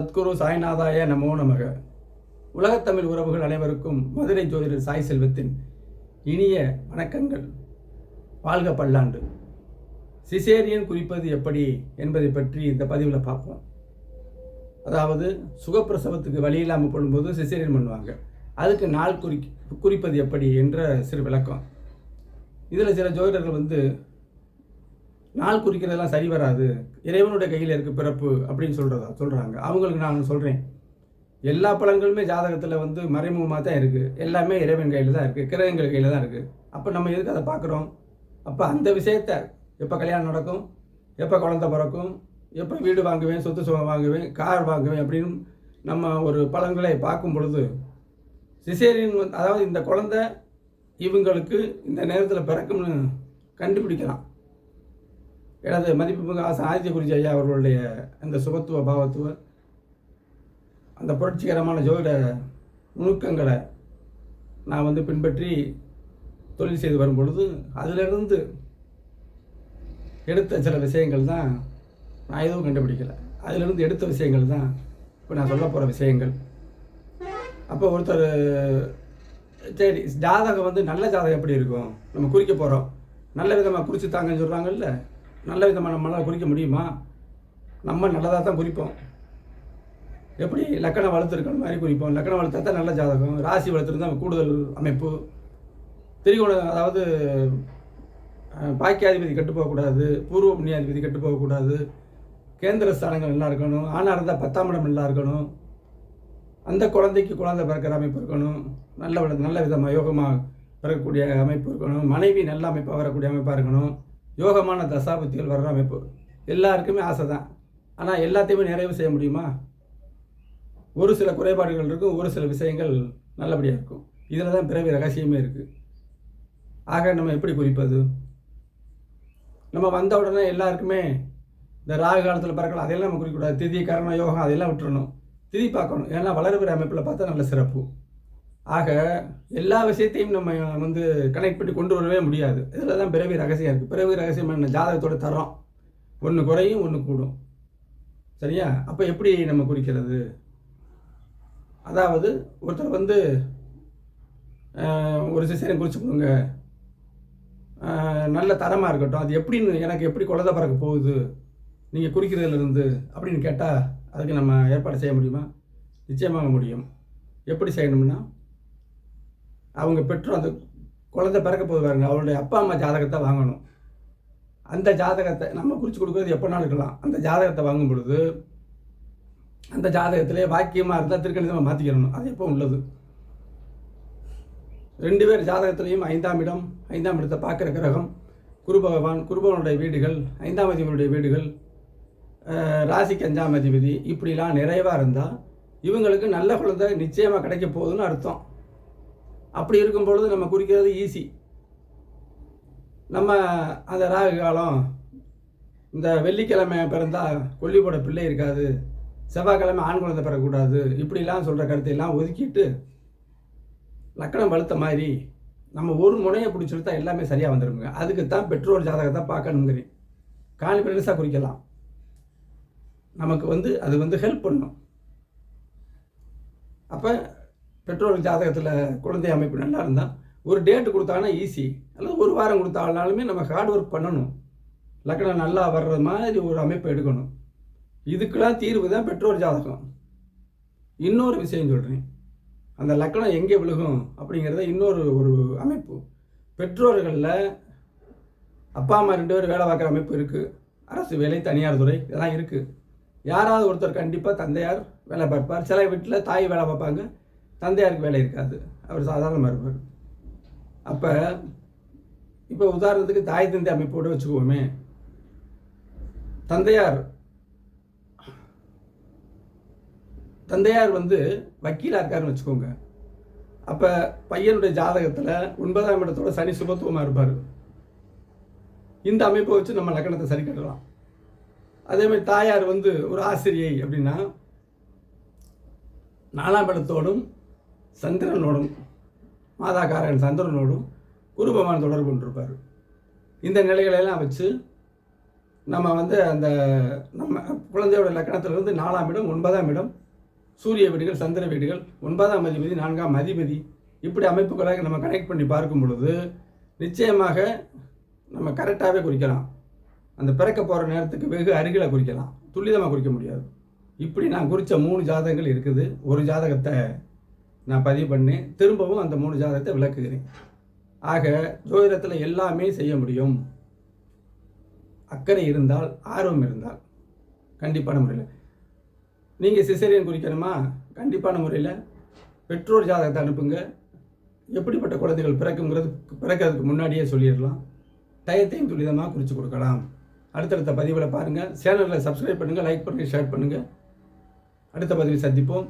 சத்குரு சாய்நாதாய நமோ நமக. உலகத்தமிழ் உறவுகள் அனைவருக்கும் மதுரை ஜோதிடர் சாய் செல்வத்தின் இனிய வணக்கங்கள். வாழ்க பல்லாண்டு. சிசேரியன் குறிப்பது எப்படி என்பதை பற்றி இந்த பதிவில் பார்ப்போம். அதாவது சுகப்பிரசவத்துக்கு வழி இல்லாமல் போடும்போது சிசேரியன் பண்ணுவாங்க. அதுக்கு நாள் குறி குறிப்பது எப்படி என்ற சிறு விளக்கம். இதில் சில ஜோதிடர்கள் வந்து நாள் குறிக்கிறதெல்லாம் சரி வராது. இறைவனுடைய கையில் இருக்க பிறப்பு அப்படின்னு சொல்கிறதா சொல்கிறாங்க அவங்களுக்கு நான் சொல்கிறேன் எல்லா பலன்களுமே ஜாதகத்தில் வந்து மறைமுகமாக தான் இருக்குது எல்லாமே இறைவன் கையில் தான் இருக்குது கிரகங்கள் கையில் தான் இருக்குது அப்போ நம்ம எதுக்கு அதை பார்க்குறோம்? அப்போ அந்த விஷயத்த எப்போ கல்யாணம் நடக்கும் எப்போ குழந்த பிறக்கும் எப்போ வீடு வாங்குவேன் சொத்து சுகம் வாங்குவேன் கார் வாங்குவேன் அப்படின்னு நம்ம ஒரு பலன்களை பார்க்கும் பொழுது சிசேரியன் வந்து அதாவது இந்த குழந்த இவங்களுக்கு இந்த நேரத்தில் பிறக்கும்னு கண்டுபிடிக்கலாம். எனது மதிப்புமிகு ஆசை ஆதித்ய குறிச்சி ஐயா அவர்களுடைய அந்த சுகத்துவ பாவத்துவ அந்த புரட்சிகரமான ஜோதிட நுணுக்கங்களை நான் வந்து பின்பற்றி தொழில் செய்து வரும் பொழுது அதிலிருந்து எடுத்த சில விஷயங்கள் தான் நான் எதுவும் கண்டுபிடிக்கலை. அதிலிருந்து எடுத்த விஷயங்கள் தான் இப்போ நான் சொல்ல போகிற விஷயங்கள். அப்போ ஒருத்தர் சரி ஜாதகம் வந்து நல்ல ஜாதகம் எப்படி இருக்கும்? நம்ம குறிக்க போகிறோம் நல்ல விதமாக குறித்து தாங்கன்னு சொல்கிறாங்கல்ல நல்ல விதமாக நம்மளால் குறிக்க முடியுமா? நம்ம நல்லதாக தான் குறிப்போம். எப்படி? லக்கணம் வளர்த்துருக்கணும் மாதிரி குறிப்போம். லக்கணம் வளர்த்தா தான் நல்ல ஜாதகம். ராசி வளர்த்துருந்தா கூடுதல் அமைப்பு. திரிகோணம் அதாவது பாக்கியாதிபதி கெட்டு போகக்கூடாது. பூர்வ புண்ணியாதிபதி கெட்டு போகக்கூடாது. கேந்திர ஸ்தானங்கள் நல்லா இருக்கணும். ஆணாக இருந்தால் பத்தாம் இடம் நல்லா இருக்கணும். அந்த குழந்தைக்கு குழந்தை பிறக்கிற அமைப்பு இருக்கணும். நல்ல நல்ல விதமாக யோகமாக பிறக்கக்கூடிய அமைப்பு இருக்கணும். மனைவி நல்ல அமைப்பாக வரக்கூடிய அமைப்பாக இருக்கணும். யோகமான தசாபுத்திகள் வர்ற அமைப்பு. எல்லாருக்குமே ஆசை தான் ஆனால் எல்லாத்தையுமே நிறைவு செய்ய முடியுமா? ஒரு சில குறைபாடுகள் இருக்கும் ஒரு சில விஷயங்கள் நல்லபடியாக இருக்கும். இதில் தான் பிறவி ரகசியமே இருக்குது ஆக நம்ம எப்படி குறிப்பது நம்ம வந்த உடனே எல்லாருக்குமே இந்த ராகு காலத்தில் பிறக்கலாம் அதையெல்லாம் நம்ம குறிக்கக்கூடாது திதி கரண யோகம் அதையெல்லாம் விட்டுறணும். திதி பார்க்கணும். ஏன்னா வளர்பிற அமைப்பில் பார்த்தா நல்ல சிறப்பு. ஆக எல்லா விஷயத்தையும் நம்ம வந்து கனெக்ட் பண்ணி கொண்டு வரவே முடியாது. இதில் தான் பிறவி ரகசியம் இருக்குது பிறவி ரகசியம் என்ன? ஜாதகத்தோட தரம். ஒன்று குறையும் ஒன்று கூடும். சரியா? அப்போ எப்படி நம்ம குறிக்கிறது? அதாவது ஒருத்தர் வந்து ஒரு சிசையன் குறிச்சு கொடுங்க. நல்ல தரமாக இருக்கட்டும். அது எப்படின்னு எனக்கு எப்படி குழந்தை பிறக்க போகுது? நீங்கள் குறிக்கிறதுலேருந்து அப்படின்னு கேட்டால் அதுக்கு நம்ம ஏற்பாடு செய்ய முடியுமா? நிச்சயமாக முடியும். எப்படி செய்யணும்னா அவங்க பெற்றோர் அந்த குழந்தை பிறக்க போது பாருங்க. அவருடைய அப்பா அம்மா ஜாதகத்தை வாங்கணும். அந்த ஜாதகத்தை நம்ம குறித்து கொடுக்குறது எப்போனாலும் இருக்கலாம். அந்த ஜாதகத்தை வாங்கும் பொழுது அந்த ஜாதகத்திலே வாக்கியமாக இருந்தால் திருக்கணிதமாக மாற்றிக்கிறணும் அது எப்போ உள்ளது. ரெண்டு பேர் ஜாதகத்திலையும் ஐந்தாம் இடம் ஐந்தாம் இடத்தை பார்க்குற கிரகம் குரு பகவான் குருபவனுடைய வீடுகள் ஐந்தாம் அதிபதியுடைய வீடுகள் ராசிக்கு அஞ்சாம் அதிபதி இப்படிலாம் நிறைவாக இருந்தால் இவங்களுக்கு நல்ல குழந்தை நிச்சயமாக கிடைக்க போகுதுன்னு அர்த்தம். அப்படி இருக்கும் பொழுது நம்ம குறிக்கிறது ஈஸி நம்ம அந்த ராகு காலம் இந்த வெள்ளிக்கிழமை பிறந்தால் கொல்லி போட பிள்ளை இருக்காது செவ்வாய்க்கிழமை ஆண் குழந்தை பெறக்கூடாது இப்படிலாம் சொல்கிற கருத்தையெல்லாம் ஒதுக்கிட்டு லக்கணம் வலுத்த மாதிரி நம்ம ஒரு முனையை பிடிச்சிருத்தா எல்லாமே சரியாக வந்துருங்க அதுக்கு தான் பெற்றோர் ஜாதகத்தை பார்க்கணுங்கிறேன் கான்ஃபிடன்ஸாக குறிக்கலாம். நமக்கு வந்து அது வந்து ஹெல்ப் பண்ணும். அப்போ பெற்றோர் ஜாதகத்தில் குழந்தை அமைப்பு நல்லா இருந்தால் ஒரு டேட்டு கொடுத்தாங்கன்னா ஈஸி அல்லது ஒரு வாரம் கொடுத்தாலுமே நம்ம ஹார்ட் ஒர்க் பண்ணணும். லக்கணம் நல்லா வர்ற மாதிரி ஒரு அமைப்பு எடுக்கணும். இதுக்கெல்லாம் தீர்வு தான் பெற்றோர் ஜாதகம். இன்னொரு விஷயம் சொல்கிறேன் அந்த லக்கணம் எங்கே விழுகும் அப்படிங்கிறத இன்னொரு ஒரு அமைப்பு. பெற்றோர்களில் அப்பா அம்மா ரெண்டு பேரும் வேலை பார்க்குற அமைப்பு இருக்குது அரசு வேலை தனியார் துறை இதெல்லாம் இருக்குது யாராவது ஒருத்தர் கண்டிப்பாக தந்தையார் வேலை பார்ப்பார். சில வீட்டில் தாய் வேலை பார்ப்பாங்க. தந்தையாருக்கு வேலை இருக்காது. அவர் சாதாரணமாக இருப்பார் அப்போ இப்போ உதாரணத்துக்கு தாய் தந்தை அமைப்போடு வச்சுக்குவோமே தந்தையார் தந்தையார் வந்து வக்கீலாக இருக்காருன்னு வச்சுக்கோங்க. அப்போ பையனுடைய ஜாதகத்தில் ஒன்பதாம் இடத்தோட சனி சுபத்துவமாக இருப்பார். இந்த அமைப்பை வச்சு நம்ம லக்கணத்தை சரி கட்டலாம். அதே மாதிரி தாயார் வந்து ஒரு ஆசிரியை அப்படின்னா நாலாம் இடத்தோடும் சந்திரனோடும் மாதாக்காரன் சந்திரனோடும் குரு பகவான் தொடர்பு கொண்டிருப்பார். இந்த நிலைகளெல்லாம் வச்சு நம்ம வந்து அந்த நம்ம குழந்தையோட லக்கணத்திலிருந்து நாலாம் இடம் ஒன்பதாம் இடம் சூரிய வீடுகள் சந்திர வீடுகள் ஒன்பதாம் அதிபதி நான்காம் அதிபதி இப்படி அமைப்புகளாக நம்ம கனெக்ட் பண்ணி பார்க்கும் பொழுது நிச்சயமாக நம்ம கரெக்டாகவே குறிக்கலாம். அந்த பிறக்க போகிற நேரத்துக்கு வெகு அருகில் குறிக்கலாம். துல்லிதமாக குறிக்க முடியாது. இப்படி நான் குறித்த மூணு ஜாதகங்கள் இருக்குது. ஒரு ஜாதகத்தை நான் பதிவு பண்ணி திரும்பவும் அந்த மூணு ஜாதகத்தை விளக்குகிறேன். ஆக ஜோதிடத்தில் எல்லாமே செய்ய முடியும். அக்கறை இருந்தால் ஆர்வம் இருந்தால் கண்டிப்பான முறையில். நீங்கள் சிசேரியன் குறிக்கணுமா? கண்டிப்பான முறையில். பெற்றோர் ஜாதகத்தை அனுப்புங்க. எப்படிப்பட்ட குழந்தைகள் பிறக்குங்கிறது பிறக்கிறதுக்கு முன்னாடியே சொல்லிடலாம். டயத்தையும் துரிதமாக குறித்து கொடுக்கலாம். அடுத்தடுத்த பதிவில் பாருங்கள் சேனலில் சப்ஸ்கிரைப் பண்ணுங்கள் லைக் பண்ணுங்கள் ஷேர் பண்ணுங்கள் அடுத்த பதிவில் சந்திப்போம்.